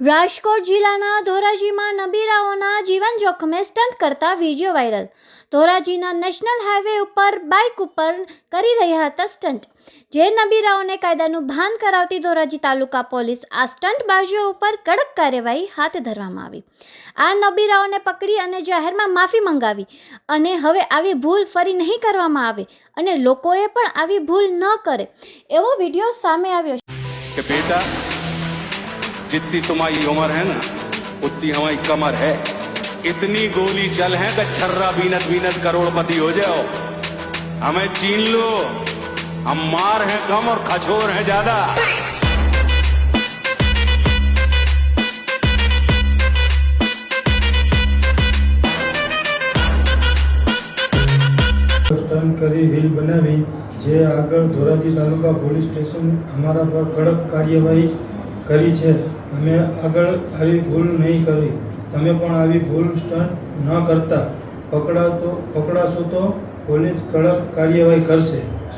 રાજકોટ જિલ્લાના ધોરાજીમાં નબીરાઓના જીવન જોખમે સ્ટંટ કરતા વીડિયો વાયરલ ધોરાજીના નેશનલ હાઈવે ઉપર બાઇક ઉપર કરી રહ્યા હતા સ્ટંટ જે નબીરાઓને કાયદાનું ભાન કરાવતી ધોરાજી તાલુકા પોલીસ આ સ્ટંટ બાજુઓ ઉપર કડક કાર્યવાહી હાથ ધરવામાં આવી. આ નબીરાઓને પકડી અને જાહેરમાં માફી મંગાવી અને હવે આવી ભૂલ ફરી નહીં કરવામાં આવે અને લોકોએ પણ આવી ભૂલ ન કરે એવો વીડિયો સામે આવ્યો છે. કે जितनी तुम्हारी उम्र है ना उतनी हमारी कमर है इतनी गोली चल है कि छर्रा बीनत बीनत करोड़पति हो जाओ हमें चीन लो हम मार हैं कम और खचोर हैं ज्यादा સ્ટન્ટ કરી રીલ બનાવી જે આગળ ધોરાજી તાલુકા પોલીસ સ્ટેશન અમારા પર કડક કાર્યવાહી કરી છે અમે આગળ આવી ભૂલ નહીં કરી, તમે પણ આવી ભૂલ સ્ટન્ટ ન કરતા, પકડાતો, પકડાશો તો પોલીસ કડક કાર્યવાહી કરશે.